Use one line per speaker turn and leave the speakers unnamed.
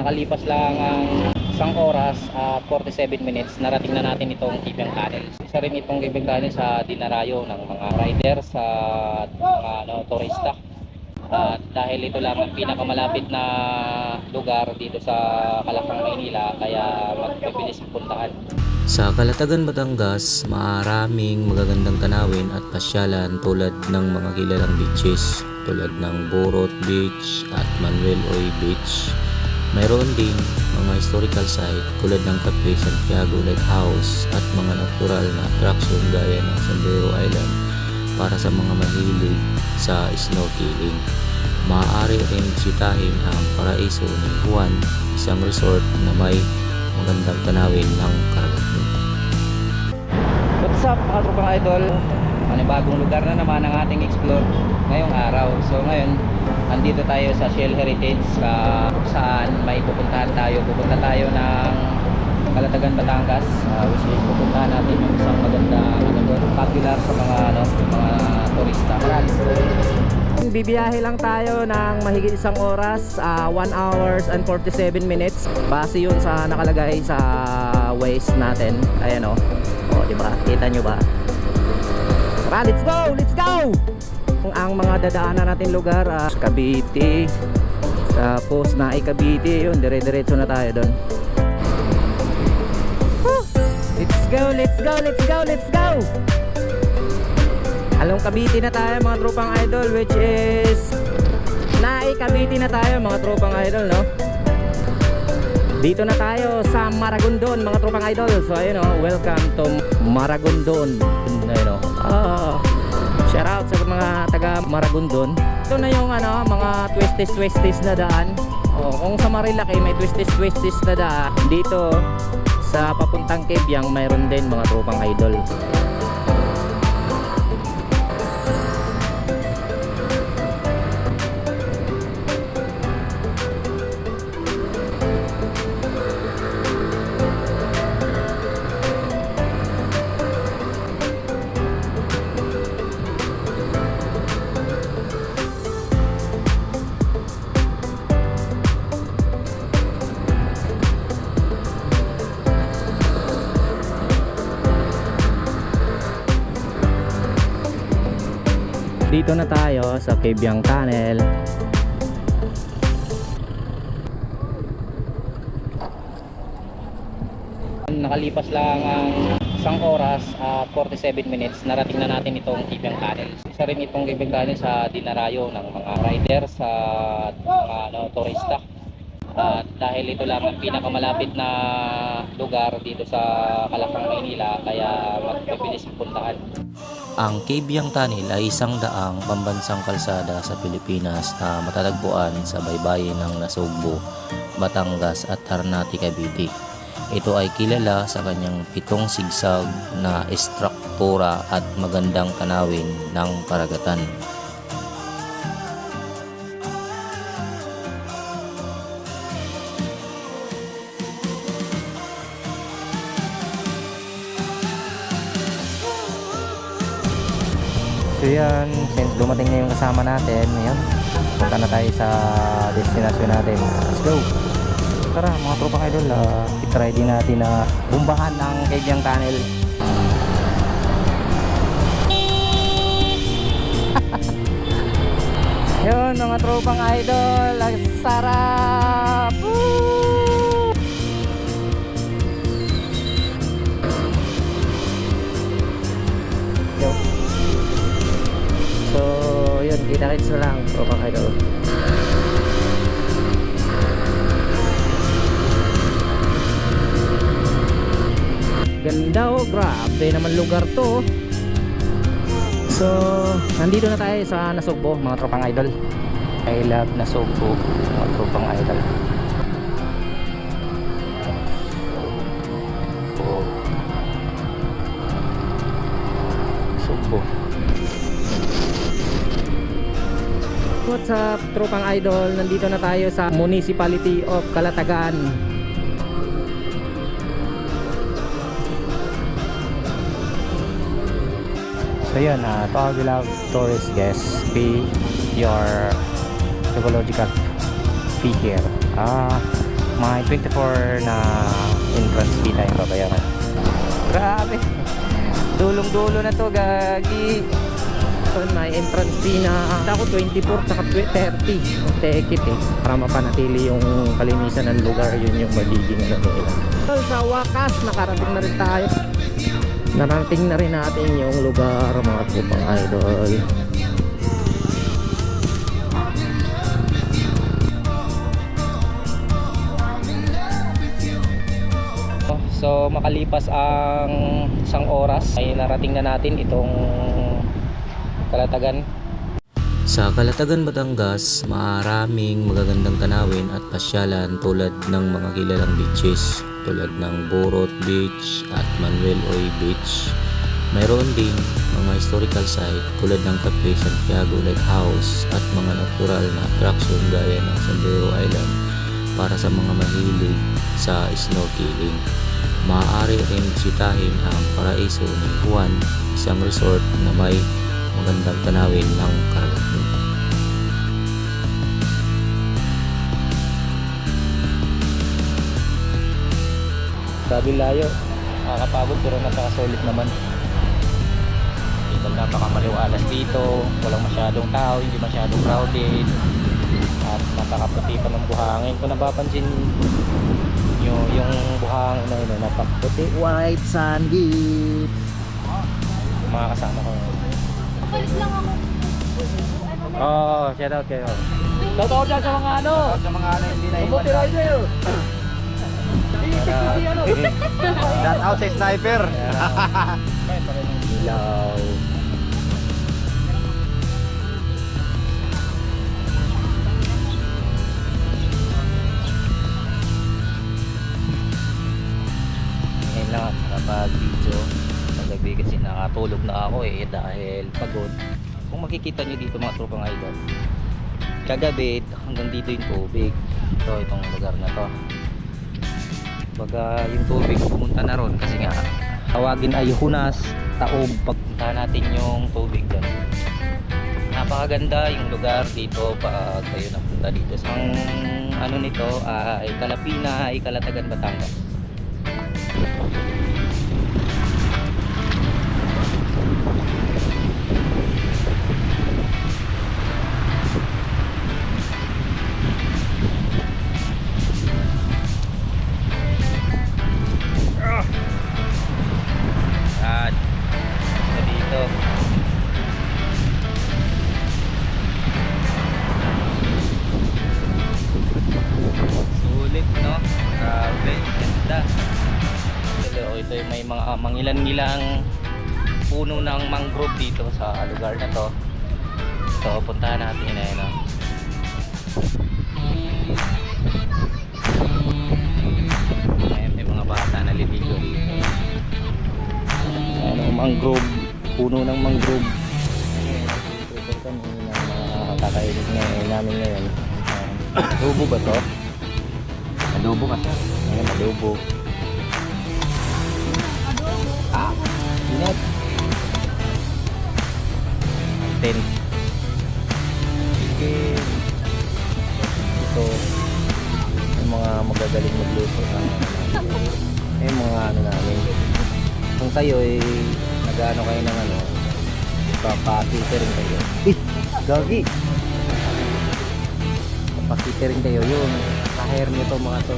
nakalipas lang ang isang oras at 47 minutes narating na natin itong Kibyang Tunnel. Isa rin itong Kibyang Tunnel sa dinarayo ng mga riders at mga ano, turista. At dahil ito lang ang pinakamalapit na lugar dito sa Kalakang, Maynila kaya magpipilis puntahan.
Sa Kalatagan, Batangas, maraming magagandang tanawin at pasyalan tulad ng mga kilalang beaches tulad ng Borot Beach at Manuel Oy Beach. Mayroon din mga historical site tulad ng Cafe Santiago Lighthouse at mga natural na attraction gaya ng Sandero Island para sa mga mahilig sa snorkeling. Maaari rin bisitahin ang Paraiso ni Juan, isang resort na may magandang tanawin ng karagatan.
What's up mga tropang idol? Panibagong lugar na naman ang ating explore ngayong araw. So ngayon, andito tayo sa Shell Heritage sa saan may pupuntahan tayo. Pupunta tayo ng Kalatagan, Batangas uh, which is pupuntahan natin yung isang maganda ano doon, popular sa mga ano, mga turista. Maraming Bibiyahe lang tayo ng mahigit isang oras, 1 hours and 47 minutes. Base yun sa nakalagay sa Waze natin. Ayan o. O, di ba? Kita nyo ba? Tara, let's go! Let's go! Ang, mga dadaanan natin lugar, ah, Cavite, tapos na Cavite, yun, dire-diretso na tayo doon. Let's go, let's go, let's go, let's go! Along Cavite na tayo mga tropang idol which is Nai Cavite na tayo mga tropang idol no Dito na tayo sa Maragondon mga tropang idol. So ayun oh, welcome to Maragondon. Ayun oh. Ah, shout out sa mga taga Maragondon. Ito na yung ano, mga twisties twisties na daan. Oh, Kung sa Marilaki may twisties twisties na daan. Dito sa papuntang Kebyang mayroon din mga tropang idol Dito na tayo sa Kebyang Tunnel. Nakalipas lang ang isang oras at 47 minutes narating na natin itong Kebyang Tunnel. Isa rin itong Kebyang Tunnel sa dinarayo ng mga riders at mga ano, turista. At dahil ito lang ang pinakamalapit na lugar dito sa Kalakang, Maynila kaya magpipilis puntahan.
Ang Kebyang Tunnel ay isang daang pambansang kalsada sa Pilipinas na matatagpuan sa baybayin ng Nasugbo, Batangas at Ternate, Cavite. Ito ay kilala sa kanyang pitong sigsag na estruktura at magandang tanawin ng karagatan.
Yan, since dumating na yung kasama natin, ngayon, punta na tayo sa destination natin. Let's go! Tara mga tropang idol, uh, itry din natin na bumbahan ng Kebyang Tunnel. Yun mga tropang idol, ang sarap! Na lang, tropang idol. Ganda oh, grabe naman lugar to. oh. So, nandito na tayo sa Nasugbo, mga tropang idol. I love Nasugbo, mga tropang idol. Nasugbo. What's up, tropang idol? Nandito na tayo sa Municipality of Calatagan. So yun, uh, to our beloved tourist guests, pay your ecological fee here. Ah, May 24 na entrance fee tayong babayaran. Grabe. Dulong-dulo na to, gagi. So, may entrance fee na ako 24 saka 30 ang ticket eh. Para mapanatili yung kalinisan ng lugar yun yung magiging ano nila. So, sa wakas nakarating na rin tayo. Narating na rin natin yung lugar mga tupang idol. So makalipas ang isang oras ay narating na natin itong Kalatagan.
Sa Kalatagan, Batangas, maraming magagandang tanawin at pasyalan tulad ng mga kilalang beaches tulad ng Borot Beach at Manuel Oy Beach. Mayroon din mga historical site tulad ng Cafe Santiago Lighthouse at mga natural na attraction gaya ng Sombrero Island para sa mga mahilig sa snorkeling. Maaari rin bisitahin ang Paraiso ni Juan, isang resort na may magandang tanawin ng karagatan.
Sabi layo. Nakakapagod pero napakasulit naman. Dito napakamaliwalas dito. Walang masyadong tao, hindi masyadong crowded. At napakaputi pa ng buhangin. Kung napapansin nyo, yung buhangin na yun, napakaputi. White sand beach. Mga kasama ko.
Balik lang ako.
Oo, oh, shout out kayo. Shout out dyan sa mga ano.
Sa mga ano hindi na
Mabuti rider.
Shout out sa sniper.
Ilaw. Ngayon lang ako nakapag-video. Nakatulog na ako eh dahil pagod. Kung makikita nyo dito mga tropang idol. Kagabi hanggang dito yung tubig. Ito itong lugar na to. Baga yung tubig pumunta na ron kasi nga tawagin ay hunas, taob pagpunta natin yung tubig doon. Napakaganda yung lugar dito pag kayo napunta dito. Sa ang ano nito ay Kalapina, ay Kalatagan, Batangas. Mga mangilan-ngilang puno ng mangrove dito sa lugar na to. So, puntahan natin na yun. No? Ayan, may mga bata na liligo dito ano, mangrove, puno ng mangrove. Ito kami ng mga kakainin ngayon namin ngayon. Adobo ba to? Adobo ka siya. Ayan, adobo. Ah, inat. Tent. Chicken. Ito. Yung mga magagaling magluto ng yung mga ano namin kung kayo ay nag-ano kayo ng ano papakitering kayo eh gagi papakitering kayo yun kahir nito mga to